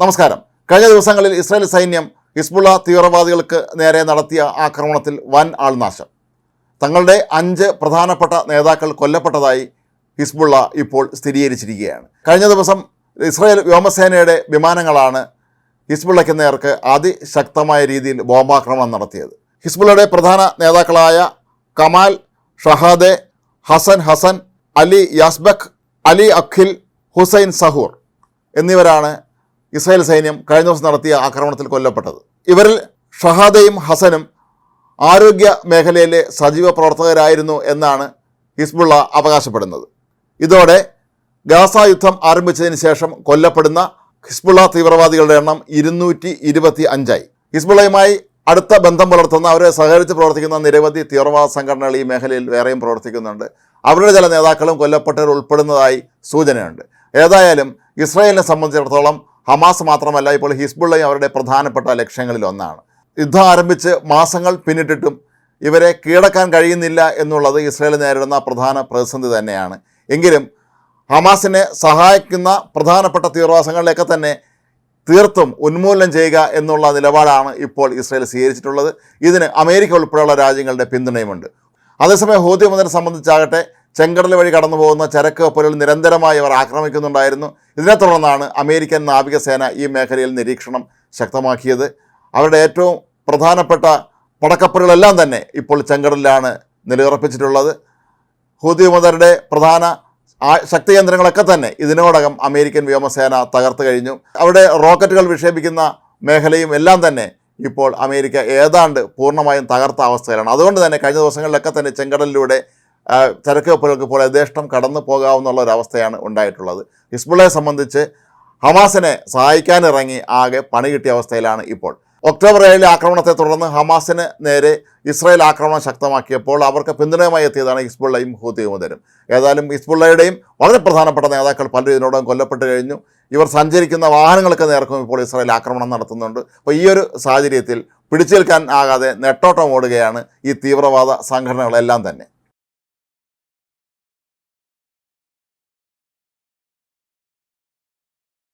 നമസ്കാരം. കഴിഞ്ഞ ദിവസങ്ങളിൽ ഇസ്രായേൽ സൈന്യം ഹിസ്ബുള്ള തീവ്രവാദികൾക്ക് നേരെ നടത്തിയ ആക്രമണത്തിൽ വൻ ആൾനാശം. തങ്ങളുടെ അഞ്ച് പ്രധാനപ്പെട്ട നേതാക്കൾ കൊല്ലപ്പെട്ടതായി ഹിസ്ബുള്ള ഇപ്പോൾ സ്ഥിരീകരിച്ചിരിക്കുകയാണ്. കഴിഞ്ഞ ദിവസം ഇസ്രായേൽ വ്യോമസേനയുടെ വിമാനങ്ങളാണ് ഹിസ്ബുള്ളയ്ക്ക് നേർക്ക് അതിശക്തമായ രീതിയിൽ ബോംബാക്രമണം നടത്തിയത്. ഹിസ്ബുള്ളയുടെ പ്രധാന നേതാക്കളായ കമാൽ ഷഹാദെ ഹസൻ ഹസൻ അലി യാസ്ബക് അലി അഖിൽ ഹുസൈൻ സഹൂർ എന്നിവരാണ് ഇസ്രായേൽ സൈന്യം കഴിഞ്ഞ ദിവസം നടത്തിയ ആക്രമണത്തിൽ കൊല്ലപ്പെട്ടത്. ഇവരിൽ ഷഹാദയും ഹസനും ആരോഗ്യ മേഖലയിലെ സജീവ പ്രവർത്തകരായിരുന്നു എന്നാണ് ഹിസ്ബുള്ള അവകാശപ്പെടുന്നത്. ഇതോടെ ഗാസ യുദ്ധം ആരംഭിച്ചതിന് ശേഷം കൊല്ലപ്പെടുന്ന ഹിസ്ബുള്ള തീവ്രവാദികളുടെ എണ്ണം ഇരുന്നൂറ്റി ഇരുപത്തി അഞ്ചായി. ഹിസ്ബുള്ളയുമായി അടുത്ത ബന്ധം പുലർത്തുന്ന അവരെ സഹകരിച്ച് പ്രവർത്തിക്കുന്ന നിരവധി തീവ്രവാദ സംഘടനകൾ ഈ മേഖലയിൽ വേറെയും പ്രവർത്തിക്കുന്നുണ്ട്. അവരുടെ ചില നേതാക്കളും കൊല്ലപ്പെട്ടവർ ഉൾപ്പെടുന്നതായി സൂചനയുണ്ട്. ഏതായാലും ഇസ്രായേലിനെ സംബന്ധിച്ചിടത്തോളം ഹമാസ് മാത്രമല്ല ഇപ്പോൾ ഹിസ്ബുള്ളയും അവരുടെ പ്രധാനപ്പെട്ട ലക്ഷ്യങ്ങളിൽ ഒന്നാണ്. യുദ്ധം ആരംഭിച്ച് മാസങ്ങൾ പിന്നിട്ടിട്ടും ഇവരെ കീഴടക്കാൻ കഴിയുന്നില്ല എന്നുള്ളത് ഇസ്രയേൽ നേരിടുന്ന പ്രധാന പ്രതിസന്ധി തന്നെയാണ്. എങ്കിലും ഹമാസിനെ സഹായിക്കുന്ന പ്രധാനപ്പെട്ട തീവ്രവാസങ്ങളിലൊക്കെ തന്നെ തീർത്തും ഉന്മൂലനം ചെയ്യുക എന്നുള്ള നിലപാടാണ് ഇപ്പോൾ ഇസ്രയേൽ സ്വീകരിച്ചിട്ടുള്ളത്. ഇതിന് അമേരിക്ക ഉൾപ്പെടെയുള്ള രാജ്യങ്ങളുടെ പിന്തുണയുമുണ്ട്. അതേസമയം ഹോദി സംബന്ധിച്ചാകട്ടെ ചെങ്കടൽ വഴി കടന്നു പോകുന്ന ചരക്ക് കപ്പലുകൾ നിരന്തരമായി അവർ ആക്രമിക്കുന്നുണ്ടായിരുന്നു. ഇതിനെ തുടർന്നാണ് അമേരിക്കൻ നാവികസേന ഈ മേഖലയിൽ നിരീക്ഷണം ശക്തമാക്കിയത്. അവരുടെ ഏറ്റവും പ്രധാനപ്പെട്ട പടക്കപ്പലുകളെല്ലാം തന്നെ ഇപ്പോൾ ചെങ്കടലിലാണ് നിലയുറപ്പിച്ചിട്ടുള്ളത്. ഹൂതി മുതരുടെ പ്രധാന ശക്തി കേന്ദ്രങ്ങളൊക്കെ തന്നെ ഇതിനോടകം അമേരിക്കൻ വ്യോമസേന തകർത്തു കഴിഞ്ഞു. അവിടെ റോക്കറ്റുകൾ വിക്ഷേപിക്കുന്ന മേഖലയും എല്ലാം തന്നെ ഇപ്പോൾ അമേരിക്ക ഏതാണ്ട് പൂർണമായും തകർത്ത അവസ്ഥയിലാണ്. അതുകൊണ്ട് തന്നെ കഴിഞ്ഞ ദിവസങ്ങളിലൊക്കെ തന്നെ ചെങ്കടലിലൂടെ ചരക്ക് കപ്പലുകൾക്ക് ഇപ്പോൾ യഥേഷ്ടം കടന്നു പോകാവുന്ന ഒരവസ്ഥയാണ് ഉണ്ടായിട്ടുള്ളത്. ഹിസ്ബുള്ളയെ സംബന്ധിച്ച് ഹമാസിനെ സഹായിക്കാനിറങ്ങി ആകെ പണി കിട്ടിയ അവസ്ഥയിലാണ് ഇപ്പോൾ. ഒക്ടോബർ ഏഴിലെ ആക്രമണത്തെ തുടർന്ന് ഹമാസിന് നേരെ ഇസ്രായേൽ ആക്രമണം ശക്തമാക്കിയപ്പോൾ അവർക്ക് പിന്തുണയുമായി എത്തിയതാണ് ഹിസ്ബുള്ളയും ഹൂത്തിയുമുതരും ഏതായാലും ഹിസ്ബുള്ളയുടെയും വളരെ പ്രധാനപ്പെട്ട നേതാക്കൾ പലരും ഇതിനോടകം കൊല്ലപ്പെട്ട് കഴിഞ്ഞു. ഇവർ സഞ്ചരിക്കുന്ന വാഹനങ്ങൾക്ക് നേർക്കും ഇപ്പോൾ ഇസ്രായേൽ ആക്രമണം നടത്തുന്നുണ്ട്. അപ്പോൾ ഈ ഒരു സാഹചര്യത്തിൽ പിടിച്ചേൽക്കാൻ ആകാതെ നെട്ടോട്ടം ഓടുകയാണ് ഈ തീവ്രവാദ സംഘടനകളെല്ലാം തന്നെ.